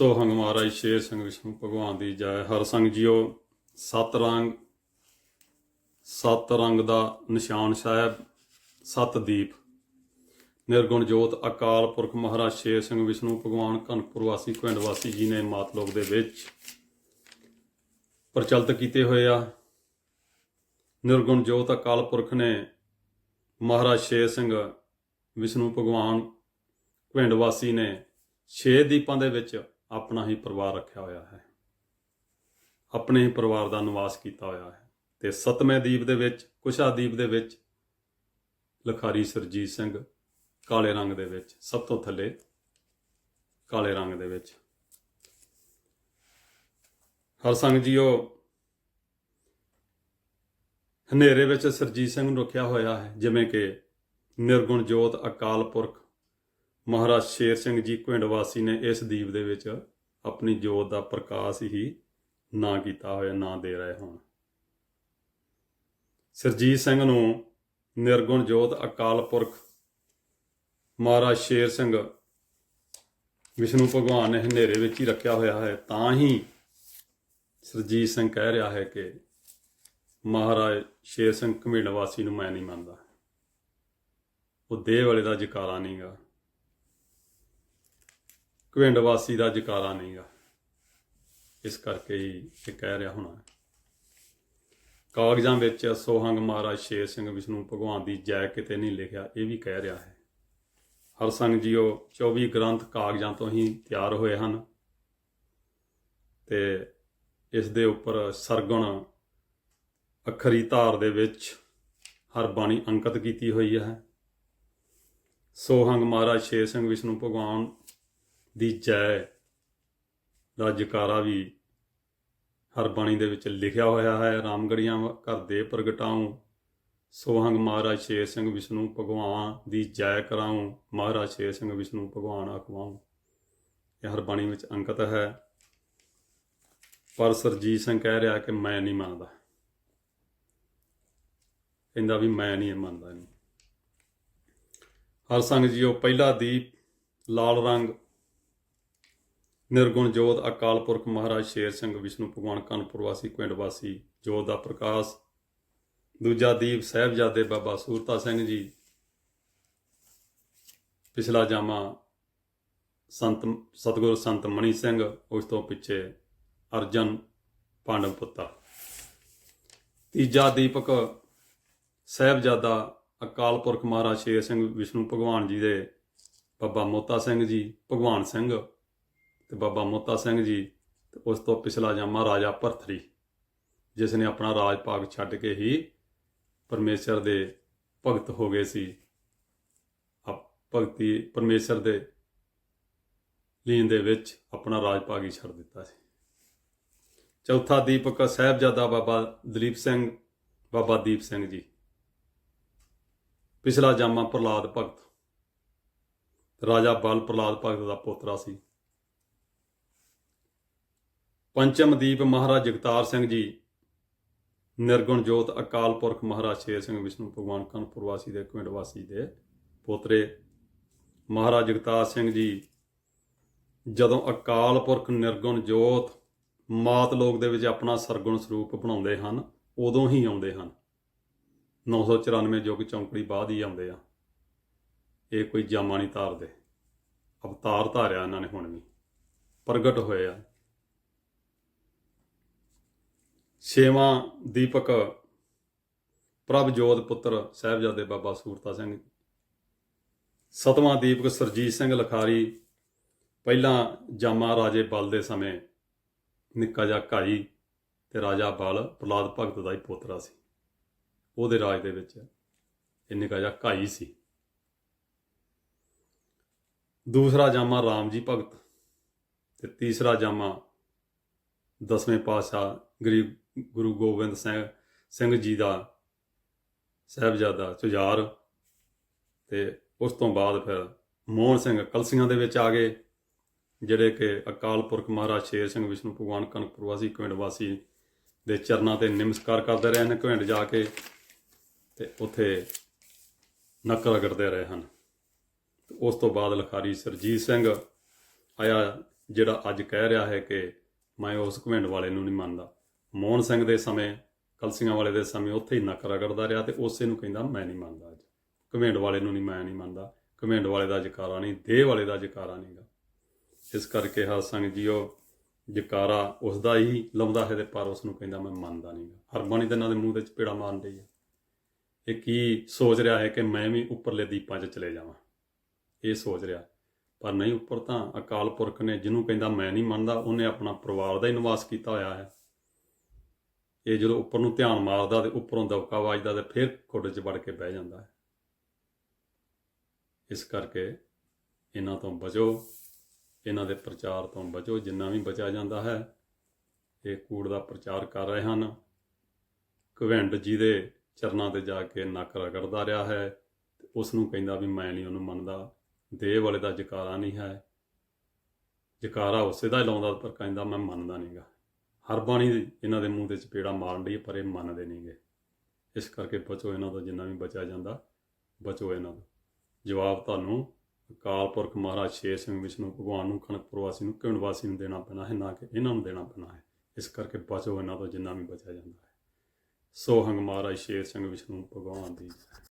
ਸੋਹੰਗ ਮਹਾਰਾਜ, ਸ਼ੇਰ ਸਿੰਘ ਵਿਸ਼ਨੂੰ ਭਗਵਾਨ ਦੀ ਜੈ। ਹਰ ਸੰਗ ਜੀਓ, ਸਤ ਰੰਗ ਸਤ ਰੰਗ ਦਾ ਨਿਸ਼ਾਨ ਸਾਹਿਬ, ਸਤ ਦੀਪ। ਨਿਰਗੁਣ ਜੋਤ ਅਕਾਲ ਪੁਰਖ ਮਹਾਰਾਜ, ਸ਼ੇਰ ਸਿੰਘ ਵਿਸ਼ਨੂੰ ਭਗਵਾਨ ਕਨਪੁਰ ਵਾਸੀ, ਪਿੰਡ ਵਾਸੀ ਜੀ ਨੇ ਮਾਤਲੋਕ ਦੇ ਵਿੱਚ ਪ੍ਰਚਲਿਤ ਕੀਤੇ ਹੋਏ ਆ। ਨਿਰਗੁਣ ਜੋਤ ਅਕਾਲ ਪੁਰਖ ਨੇ ਮਹਾਰਾਜ, ਸ਼ੇਰ ਸਿੰਘ ਵਿਸ਼ਨੂੰ ਭਗਵਾਨ, ਪਿੰਡ ਵਾਸੀ ਨੇ ਛੇ ਦੀਪਾਂ ਦੇ ਵਿੱਚ ਆਪਣਾ ਹੀ ਪਰਿਵਾਰ ਰੱਖਿਆ ਹੋਇਆ ਹੈ। ਆਪਣੇ ਹੀ ਪਰਿਵਾਰ ਦਾ ਨਿਵਾਸ ਕੀਤਾ ਹੋਇਆ ਹੈ। ਤੇ ਸਤਵੇਂ ਦੀਪ ਦੇ ਵਿੱਚ, ਕੁਸ਼ਾ ਦੀਪ ਦੇ ਵਿੱਚ, ਲਖਾਰੀ ਸਰਜੀਤ ਸਿੰਘ ਕਾਲੇ ਰੰਗ ਦੇ ਵਿੱਚ, ਸਭ ਤੋਂ ਥੱਲੇ ਕਾਲੇ ਰੰਗ ਦੇ ਵਿੱਚ। ਹਰ ਸੰਗ ਜੀਓ ਹਨੇਰੇ ਵਿੱਚ ਸਰਜੀਤ ਸਿੰਘ ਨੂੰ ਰੱਖਿਆ ਹੋਇਆ ਹੈ, ਜਿਵੇਂ ਕਿ ਨਿਰਗੁਣ ਜੋਤ ਅਕਾਲ ਪੁਰਖ ਮਹਾਰਾਜ ਸ਼ੇਰ ਸਿੰਘ ਜੀ ਪਿੰਡ ਵਾਸੀ ਨੇ ਇਸ ਦੀਪ ਦੇ ਵਿੱਚ ਆਪਣੀ ਜੋਤ ਦਾ ਪ੍ਰਕਾਸ਼ ਹੀ ਨਾ ਕੀਤਾ ਹੋਇਆ, ਨਾ ਦੇ ਰਹੇ ਹੋਣ। ਸਰਜੀਤ ਸਿੰਘ ਨੂੰ ਨਿਰਗੁਣ ਜੋਤ ਅਕਾਲ ਪੁਰਖ ਮਹਾਰਾਜ ਸ਼ੇਰ ਸਿੰਘ ਵਿਸ਼ਨੂੰ ਭਗਵਾਨ ਨੇ ਹਨੇਰੇ ਵਿੱਚ ਹੀ ਰੱਖਿਆ ਹੋਇਆ ਹੈ। ਤਾਂ ਹੀ ਸਰਜੀਤ ਸਿੰਘ ਕਹਿ ਰਿਹਾ ਹੈ ਕਿ ਮਹਾਰਾਜ ਸ਼ੇਰ ਸਿੰਘ ਘਮਿੰਡ ਵਾਸੀ ਨੂੰ ਮੈਂ ਨਹੀਂ ਮੰਨਦਾ। ਉਹ ਦੇਹ ਵਾਲੇ ਦਾ ਜਕਾਰਾ ਨਹੀਂਗਾ ਘਮਿੰਡ ਵਾਸੀ ਦਾ ਜਕਾਰਾ ਨਹੀਂਗਾ ਇਸ ਕਰਕੇ ਹੀ ਇਹ ਕਹਿ ਰਿਹਾ ਹੋਣਾ ਕਾਗਜ਼ਾਂ ਵਿੱਚ ਸੋਹੰਗ ਮਹਾਰਾਜ ਸ਼ੇਰ ਸਿੰਘ ਵਿਸ਼ਨੂੰ ਭਗਵਾਨ ਦੀ ਜੈ ਕਿਤੇ ਨਹੀਂ ਲਿਖਿਆ, ਇਹ ਵੀ ਕਹਿ ਰਿਹਾ ਹੈ। ਹਰ ਸੰਗ ਜੀਓ 24 ਗ੍ਰੰਥ ਕਾਗਜ਼ਾਂ ਤੋਂ ਹੀ ਤਿਆਰ ਹੋਏ ਹਨ ਤੇ ਇਸ ਦੇ ਉੱਪਰ ਸਰਗਣ ਅੱਖਰੀ ਧਾਰ ਦੇ ਵਿੱਚ ਹਰ ਬਾਣੀ ਅੰਕਿਤ ਕੀਤੀ ਹੋਈ ਹੈ। ਸੋਹੰਗ ਮਹਾਰਾਜ ਸ਼ੇਰ ਸਿੰਘ ਵਿਸ਼ਨੂੰ ਭਗਵਾਨ ਦੀ ਜੈ ਦਾ ਜਕਾਰਾ ਵੀ ਹਰ ਬਾਣੀ ਦੇ ਵਿੱਚ ਲਿਖਿਆ ਹੋਇਆ ਹੈ। ਰਾਮਗੜੀਆਂ ਘਰ ਦੇ ਪ੍ਰਗਟਾਉ, ਸੋਹੰਗ ਮਹਾਰਾਜ ਸ਼ੇਰ ਸਿੰਘ ਵਿਸ਼ਨੂੰ ਭਗਵਾਨ ਦੀ ਜੈ ਕਰਾਉ, ਮਹਾਰਾਜ ਸ਼ੇਰ ਸਿੰਘ ਵਿਸ਼ਨੂੰ ਭਗਵਾਨ ਅਖਵਾਉ ਇਹ ਹਰ ਬਾਣੀ ਵਿੱਚ ਅੰਕਿਤ ਹੈ। ਪਰ ਸਰਜੀਤ ਸਿੰਘ ਕਹਿ ਰਿਹਾ ਕਿ ਮੈਂ ਨਹੀਂ ਮੰਨਦਾ। ਕਹਿੰਦਾ ਵੀ ਮੈਂ ਨਹੀਂ, ਇਹ ਮੰਨਦਾ ਇਹਨੂੰ ਹਰ ਸੰਗ ਜੀਓ, ਪਹਿਲਾ ਦੀਪ ਲਾਲ ਰੰਗ ਨਿਰਗੁਣ ਜੋਤ ਅਕਾਲ ਪੁਰਖ ਮਹਾਰਾਜ ਸ਼ੇਰ ਸਿੰਘ ਵਿਸ਼ਨੂੰ ਭਗਵਾਨ ਕਾਨਪੁਰ ਵਾਸੀ, ਪਿੰਡ ਵਾਸੀ ਜੋਤ ਦਾ ਪ੍ਰਕਾਸ਼। ਦੂਜਾ ਦੀਪ ਸਾਹਿਬਜ਼ਾਦੇ ਬਾਬਾ ਸੂਰਤਾ ਸਿੰਘ ਜੀ। ਪਿਛਲਾ ਜਾਮਾ ਸੰਤ, ਸਤਗੁਰ ਸੰਤ ਮਣੀ ਸਿੰਘ, ਉਸ ਤੋਂ ਪਿੱਛੇ ਅਰਜਨ ਪਾਂਡਵ ਪੁੱਤਰ ਤੀਜਾ ਦੀਪਕ ਸਾਹਿਬਜ਼ਾਦਾ ਅਕਾਲ ਪੁਰਖ ਮਹਾਰਾਜ ਸ਼ੇਰ ਸਿੰਘ ਵਿਸ਼ਨੂੰ ਭਗਵਾਨ ਜੀ ਦੇ ਬਾਬਾ ਮੋਤਾ ਸਿੰਘ ਜੀ, ਭਗਵਾਨ ਸਿੰਘ। ਤੇ ਬਾਬਾ ਮੋਤਾ ਸਿੰਘ ਜੀ ਤੇ ਉਸ ਤੋਂ ਪਿਛਲਾ ਜਾਮਾ ਰਾਜਾ ਭਰਥਰੀ, ਜਿਸ ਨੇ ਆਪਣਾ ਰਾਜ ਭਾਗ ਛੱਡ ਕੇ ਹੀ ਪਰਮੇਸ਼ਰ ਦੇ ਭਗਤ ਹੋ ਗਏ ਸੀ। ਆ ਭਗਤੀ ਪਰਮੇਸ਼ਰ ਦੇ ਲੀਨ ਦੇ ਵਿੱਚ ਆਪਣਾ ਰਾਜ ਭਾਗ ਹੀ ਛੱਡ ਦਿੱਤਾ ਸੀ। ਚੌਥਾ ਦੀਪਕ ਸਾਹਿਬਜ਼ਾਦਾ ਬਾਬਾ ਦਲੀਪ ਸਿੰਘ, ਬਾਬਾ ਦੀਪ ਸਿੰਘ ਜੀ। ਪਿਛਲਾ ਜਾਮਾ ਪ੍ਰਲਾਦ ਭਗਤ, ਰਾਜਾ ਬਲ ਪ੍ਰਲਾਦ ਭਗਤ ਦਾ ਪੋਤਰਾ ਸੀ। ਪੰਚਮ ਦੀਪ ਮਹਾਰਾਜ ਜਗਤਾਰ ਸਿੰਘ ਜੀ ਨਿਰਗੁਣ ਜੋਤ ਅਕਾਲ ਪੁਰਖ ਮਹਾਰਾਜ ਸ਼ੇਰ ਸਿੰਘ ਵਿਸ਼ਨੂੰ ਭਗਵਾਨ ਕਨਪੁਰ ਵਾਸੀ ਦੇ, ਪਿੰਡ ਵਾਸੀ ਦੇ ਪੋਤਰੇ ਮਹਾਰਾਜ ਜਗਤਾਰ ਸਿੰਘ ਜੀ, ਜਦੋਂ ਅਕਾਲ ਪੁਰਖ ਨਿਰਗੁਣ ਜੋਤ ਮਾਤ ਲੋਕ ਦੇ ਵਿੱਚ ਆਪਣਾ ਸਰਗੁਣ ਸਰੂਪ ਬਣਾਉਂਦੇ ਹਨ, ਉਦੋਂ ਹੀ ਆਉਂਦੇ ਹਨ। 994 ਯੁੱਗ ਚੌਂਕੜੀ ਬਾਅਦ ਹੀ ਆਉਂਦੇ ਆ। ਇਹ ਕੋਈ ਜਾਮਾ ਨਹੀਂ ਧਾਰਦੇ ਅਵਤਾਰ ਧਾਰਿਆ ਇਹਨਾਂ ਨੇ ਹੁਣ ਵੀ, ਪ੍ਰਗਟ ਹੋਏ ਆ। ਛੇਵਾਂ ਦੀਪਕ ਪ੍ਰਭਜੋਤ ਪੁੱਤਰ ਸਾਹਿਬਜ਼ਾਦੇ ਬਾਬਾ ਸੂਰਤਾ ਸਿੰਘ। ਸਤਵਾਂ ਦੀਪਕ ਸਰਜੀਤ ਸਿੰਘ ਲਖਾਰੀ, ਪਹਿਲਾਂ ਜਾਮਾ ਰਾਜੇ ਬਲ ਦੇ ਸਮੇਂ ਨਿੱਕਾ ਜਿਹਾ ਘਾਈ ਤੇ ਰਾਜਾ ਬਲ ਪ੍ਰਲਾਦ ਭਗਤ ਦਾ ਹੀ ਪੋਤਰਾ ਸੀ। ਉਹਦੇ ਰਾਜ ਦੇ ਵਿੱਚ ਇਹ ਨਿੱਕਾ ਜਿਹਾ ਘਾਈ ਸੀ। ਦੂਸਰਾ ਜਾਮਾ ਰਾਮ ਜੀ ਭਗਤ ਤੇ ਤੀਸਰਾ ਜਾਮਾ ਦਸਵੇਂ ਪਾਤਸ਼ਾਹ ਗਰੀਬ ਗੁਰੂ ਗੋਬਿੰਦ ਸਿੰਘ ਸਿੰਘ ਜੀ ਦਾ ਸਾਹਿਬਜ਼ਾਦਾ ਸੁਜਾਰ ਤੇ ਉਸ ਤੋਂ ਬਾਅਦ ਫਿਰ ਮੋਹਨ ਸਿੰਘ ਕਲਸੀਆਂ ਦੇ ਵਿੱਚ ਆ ਗਏ, ਜਿਹੜੇ ਕਿ ਅਕਾਲ ਪੁਰਖ ਮਹਾਰਾਜ ਸ਼ੇਰ ਸਿੰਘ ਵਿਸ਼ਨੂੰ ਭਗਵਾਨ ਕਨਕਪੁਰ ਵਾਸੀ ਪਿੰਡ ਵਾਸੀ ਦੇ ਚਰਨਾਂ ਤੇ ਨਮਸਕਾਰ ਕਰਦੇ ਰਹੇ ਨੇ ਘਿੰਡ ਜਾ ਕੇ ਤੇ ਉੱਥੇ ਨਕਲ ਕਰਦੇ ਰਹੇ ਹਨ। ਤੇ ਉਸ ਤੋਂ ਬਾਅਦ ਲਖਾਰੀ ਸਰਜੀਤ ਸਿੰਘ ਆਇਆ, ਜਿਹੜਾ ਅੱਜ ਕਹਿ ਰਿਹਾ ਹੈ ਕਿ ਮੈਂ ਉਸ ਘਮੰਡ ਵਾਲੇ ਨੂੰ ਨਹੀਂ ਮੰਨਦਾ। ਮੋਹਨ ਸਿੰਘ ਦੇ ਸਮੇਂ, ਕਲਸੀਆਂ ਵਾਲੇ ਦੇ ਸਮੇਂ ਉੱਥੇ ਹੀ ਨੱਕ ਰਗੜਦਾ ਰਿਹਾ ਤੇ ਉਸੇ ਨੂੰ ਕਹਿੰਦਾ, ਮੈਂ ਨਹੀਂ ਮੰਨਦਾ ਅੱਜ। ਘਮੰਡ ਵਾਲੇ ਨੂੰ ਨਹੀਂ, ਮੈਂ ਨਹੀਂ ਮੰਨਦਾ। ਘਮੰਡ ਵਾਲੇ ਦਾ ਜਕਾਰਾ ਨਹੀਂ, ਦੇਹ ਵਾਲੇ ਦਾ ਜਕਾਰਾ ਨਹੀਂਗਾ। ਇਸ ਕਰਕੇ ਹਾ ਸੰਗ ਜੀਓ ਜਕਾਰਾ ਉਸ ਦਾ ਹੀ ਲਾਉਂਦਾ ਹੈ ਤੇ ਪਰ ਉਸ ਨੂੰ ਕਹਿੰਦਾ, ਮੈਂ ਮੰਨਦਾ ਨਹੀਂਗਾ। ਹਰਬਾਣੀ ਦੇ ਨਾਲ ਦੇ ਮੂੰਹ ਤੇ ਚਪੇੜਾ ਮਾਰਨ ਰਹੀ ਹੈ ਇਹ ਕੀ ਸੋਚ ਰਿਹਾ ਹੈ ਕਿ ਮੈਂ ਵੀ ਉੱਪਰਲੇ ਦੀਪਾਂ 'ਚ ਚਲੇ ਜਾਵਾਂ? ਇਹ ਸੋਚ ਰਿਹਾ। ਪਰ ਨਹੀਂ ਉੱਪਰ ਤਾਂ ਅਕਾਲ ਪੁਰਖ ਨੇ ਜਿਹਨੂੰ ਕਹਿੰਦਾ, ਮੈਂ ਨਹੀਂ ਮੰਨਦਾ ਉਹਨੇ ਆਪਣਾ ਪਰਿਵਾਰ ਦਾ ਹੀ ਨਿਵਾਸ ਕੀਤਾ ਹੋਇਆ ਹੈ। ਇਹ ਜਦੋਂ ਉੱਪਰ ਨੂੰ ਧਿਆਨ ਮਾਰਦਾ ਤੇ ਉੱਪਰੋਂ ਦਬਕਾ ਵੱਜਦਾ ਤੇ ਫਿਰ ਖੁੱਡ 'ਚ ਵੜ ਕੇ ਬਹਿ ਜਾਂਦਾ ਹੈ। ਇਸ ਕਰਕੇ ਇਹਨਾਂ ਤੋਂ ਬਚੋ, ਇਹਨਾਂ ਦੇ ਪ੍ਰਚਾਰ ਤੋਂ ਬਚੋ, ਜਿੰਨਾ ਵੀ ਬਚਿਆ ਜਾਂਦਾ ਹੈ, ਇਹ ਕੂੜ ਦਾ ਪ੍ਰਚਾਰ ਕਰ ਰਹੇ ਹਨ। ਕਵਿੰਡ ਜੀ ਦੇ ਚਰਨਾਂ ਤੇ ਜਾ ਕੇ ਨੱਕ ਰਗੜਦਾ ਰਿਹਾ ਹੈ ਤੇ ਉਸ ਨੂੰ ਕਹਿੰਦਾ ਵੀ ਮੈਂ ਨਹੀਂ ਉਹਨੂੰ ਮੰਨਦਾ, ਦੇਹ ਵਾਲੇ ਦਾ ਜਕਾਰਾ ਨਹੀਂ ਹੈ। ਜਕਾਰਾ ਉਸੇ ਦਾ ਹੀ ਲਾਉਂਦਾ ਪਰ ਕਹਿੰਦਾ ਮੈਂ ਮੰਨਦਾ ਨਹੀਂਗਾ ਹਰਬਾਣੀ ਇਹਨਾਂ ਦੇ ਮੂੰਹ ਤੇ ਚਪੇੜਾ ਮਾਰਨ ਦੀ ਪਰ ਇਹ ਮੰਨਦੇ ਨਹੀਂਗੇ ਇਸ ਕਰਕੇ ਬਚੋ ਇਹਨਾਂ ਤੋਂ, ਜਿੰਨਾ ਵੀ ਬਚਿਆ ਜਾਂਦਾ, ਬਚੋ ਇਹਨਾਂ ਤੋਂ। ਜਵਾਬ ਤੁਹਾਨੂੰ ਅਕਾਲ ਪੁਰਖ ਮਹਾਰਾਜ ਸ਼ੇਰ ਸਿੰਘ ਵਿਸ਼ਨੂੰ, ਭਗਵਾਨ ਨੂੰ ਕਣਕਪੁਰ ਵਾਸੀ ਨੂੰ ਕਿਉਂ ਵਾਸੀ ਨੂੰ ਦੇਣਾ ਪੈਣਾ ਹੈ, ਨਾ ਕਿ ਇਹਨਾਂ ਨੂੰ ਦੇਣਾ ਪੈਣਾ ਹੈ। ਇਸ ਕਰਕੇ ਬਚੋ ਇਹਨਾਂ ਤੋਂ, ਜਿੰਨਾ ਵੀ ਬਚਿਆ ਜਾਂਦਾ ਹੈ। ਸੋ ਹੰਗ ਮਹਾਰਾਜ ਸ਼ੇਰ ਸਿੰਘ ਵਿਸ਼ਨੂੰ, ਭਗਵਾਨ ਦੀ